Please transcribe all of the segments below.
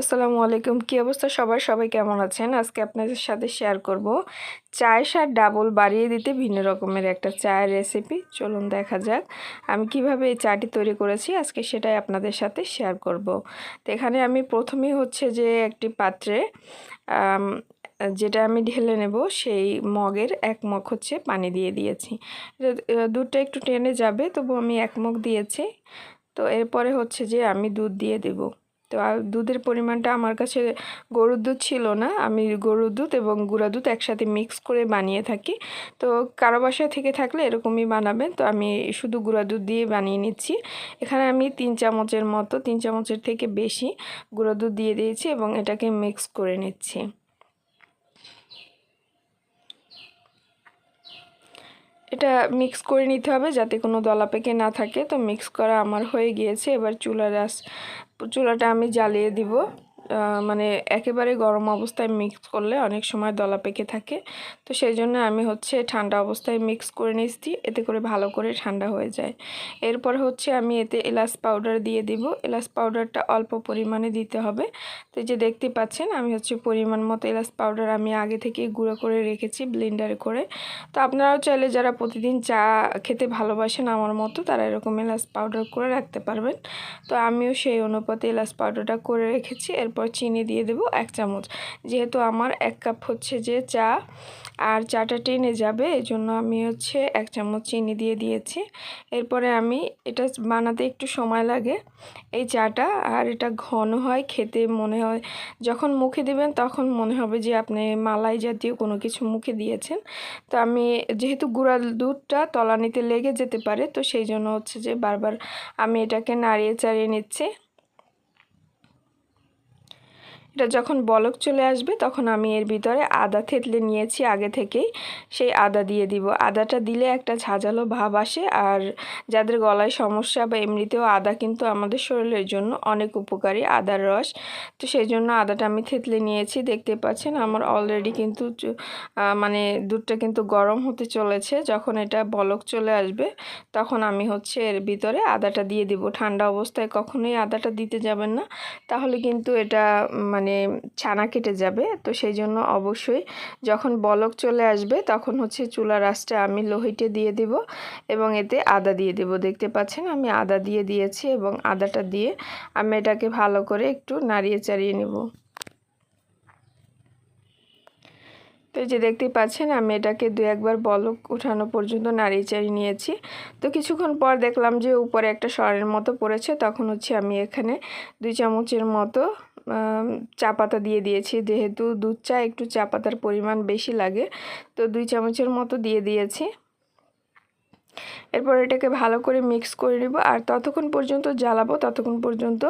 আসসালামু আলাইকুম। কী অবস্থা সবার? সবাই কেমন আছেন? আজকে আপনাদের সাথে শেয়ার করব চায়ের স্বাদ ডাবল বাড়িয়ে দিতে ভিন্ন রকমের একটা চায়ের রেসিপি চলুন দেখা যাক আমি কীভাবে এই চাটি তৈরি করেছি। আজকে সেটাই আপনাদের সাথে শেয়ার করব। তো এখানে আমি প্রথমেই হচ্ছে যে একটি পাত্রে যেটা আমি ঢেলে নেব, সেই মগের এক মগ হচ্ছে পানি দিয়ে দিয়েছি। দুধটা একটু টেনে যাবে, তবু আমি এক মগ দিয়েছি। তো এরপরে হচ্ছে যে আমি দুধ দিয়ে দেবো। তো আর দুধের পরিমাণটা আমার কাছে গরুর দুধ ছিল না। আমি গরুর দুধ এবং গুঁড়া দুধ একসাথে মিক্স করে বানিয়ে থাকি। তো কারও বাসায় থেকে থাকলে এরকমই বানাবেন। তো আমি শুধু গুঁড়া দুধ দিয়ে বানিয়ে নিচ্ছি। এখানে আমি তিন চামচের মতো, তিন চামচের থেকে বেশি গুঁড়া দুধ দিয়ে দিয়েছি এবং এটাকে মিক্স করে নিচ্ছি। এটা মিক্স করে নিতে হবে যাতে কোনো দলা পেকে না থাকে। তো মিক্স করা আমার হয়ে গিয়েছে। এবার চুলার চুলাটা আমি জ্বালিয়ে দিব। মানে একেবারে গরম অবস্থায় মিক্স করলে অনেক সময় দলা পেকে থাকে। তো সেই জন্য আমি হচ্ছে ঠান্ডা অবস্থায় মিক্স করে নিচ্ছি, এতে করে ভালো করে ঠান্ডা হয়ে যায়। এরপর হচ্ছে আমি এতে এলাচ পাউডার দিয়ে দিব। এলাচ পাউডারটা অল্প পরিমাণে দিতে হবে। তো যে দেখতে পাচ্ছেন, আমি হচ্ছে পরিমাণ মতো এলাচ পাউডার আমি আগে থেকেই গুঁড়ো করে রেখেছি ব্লেন্ডারে করে। তো আপনারাও চাইলে যারা প্রতিদিন চা খেতে ভালোবাসেন আমার মতো, তারা এরকম এলাচ পাউডার করে রাখতে পারবেন। তো আমিও সেই অনুপাতে এলাচ পাউডারটা করে রেখেছি। এরপর এরপর চিনি দিয়ে দেব এক চামচ। যেহেতু আমার এক কাপ হচ্ছে যে চা, আর চাটা টেনে যাবে এই জন্য আমি হচ্ছে এক চামচ চিনি দিয়ে দিয়েছি। এরপরে আমি এটা বানাতে একটু সময় লাগে। এই চাটা, আর এটা ঘন হয়, খেতে মনে হয়, যখন মুখে দেবেন তখন মনে হবে যে আপনি মালাই জাতীয় কোনো কিছু মুখে দিয়েছেন। তো আমি যেহেতু গুঁড়া দুধটা তলানিতে লেগে যেতে পারে, তো সেই জন্য হচ্ছে যে বারবার আমি এটাকে নাড়িয়ে চাড়িয়ে নিচ্ছি। এটা যখন বলক চলে আসবে, তখন আমি এর ভিতরে আদা থেতলে নিয়েছি আগে থেকেই। সেই আদা দিয়ে দিব। আদাটা দিলে একটা ঝাঁঝালো ভাব আসে আর যাদের গলায় সমস্যা বা এমনিতেও আদা কিন্তু আমাদের শরীরের জন্য অনেক উপকারী আদার রস। তো সেই জন্য আদাটা আমি থেতলে নিয়েছি। দেখতে পাচ্ছেন আমার অলরেডি কিন্তু মানে দুধটা কিন্তু গরম হতে চলেছে। যখন এটা বলক চলে আসবে, তখন আমি হচ্ছে এর ভিতরে আদাটা দিয়ে দিব। ঠান্ডা অবস্থায় কখনোই আদাটা দিতে যাবেন না। তাহলে কিন্তু এটা মানে ছানা কেটে যাবে। তো সেই জন্য অবশ্যই যখন বলক চলে আসবে তখন হচ্ছে চুলা রাসটা আমি লোহিটে দিয়ে দিব এবং এতে আদা দিয়ে দেব। দেখতে পাচ্ছেন আমি আদা দিয়ে দিয়েছি এবং আদাটা দিয়ে আমি এটাকে ভালো করে একটু নাড়িয়ে চাড়িয়ে নেব। তো যে দেখতেই পাচ্ছেন আমি এটাকে দু একবার বলক উঠানো পর্যন্ত নাড়িয়ে চাড়িয়ে নিয়েছি। তো কিছুক্ষণ পর দেখলাম যে উপরে একটা সরের মতো পড়েছে। তখন হচ্ছে আমি এখানে দুই চামচের মতো চা পাতা দিয়ে দিয়েছি। যেহেতু দুধ চা একটু চা পাতার পরিমাণ বেশি লাগে, তো দুই চামচের মতো দিয়ে দিয়েছি। এরপর এটাকে ভালো করে মিক্স করে নেব। আর ততক্ষণ পর্যন্ত জ্বালাবো, ততক্ষণ পর্যন্ত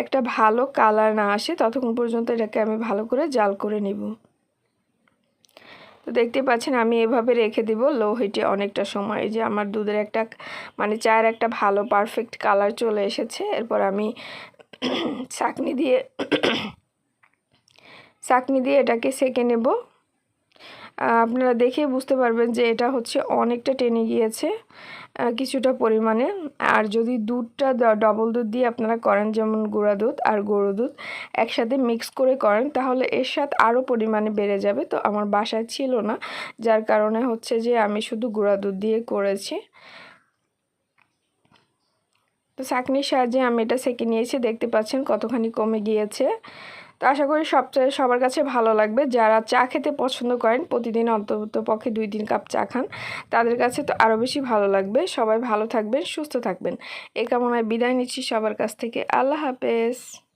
একটা ভালো কালার না আসে, ততক্ষণ পর্যন্ত এটাকে আমি ভালো করে জাল করে নিব। তো দেখতে পাচ্ছেন, আমি এভাবে রেখে দিব লো হিটে অনেকটা সময়। যে আমার দুধের একটা মানে চায়ের একটা ভালো পারফেক্ট কালার চলে এসেছে। এরপর আমি চাকনি দিয়ে চাকনি দিয়ে এটাকে সেকে নেব। আপনারা দেখে বুঝতে পারবেন যে এটা হচ্ছে অনেকটা টেনে গিয়েছে কিছুটা পরিমাণে। আর যদি দুধটা ডবল দুধ দিয়ে আপনারা করেন, যেমন গুঁড়া দুধ আর গরু দুধ, একসাথে মিক্স করে করেন, তাহলে এর স্বাদ আরও পরিমাণে বেড়ে যাবে। তো আমার বাসায় ছিল না, যার কারণে হচ্ছে যে আমি শুধু গুঁড়া দুধ দিয়ে করেছি। তো সাকনির সাহায্যে আমি এটা সেঁকে নিয়েছি, দেখতে পাচ্ছেন কতখানি কমে গিয়েছে। তো আশা করি সবচেয়ে সবার কাছে ভালো লাগবে। যারা চা খেতে পছন্দ করেন, প্রতিদিন অন্তত পক্ষে দুই তিন কাপ চা খান, তাদের কাছে তো আরও বেশি ভালো লাগবে। সবাই ভালো থাকবেন, সুস্থ থাকবেন। এ কামনায় বিদায় নিচ্ছি সবার কাছ থেকে। আল্লাহ হাফেজ।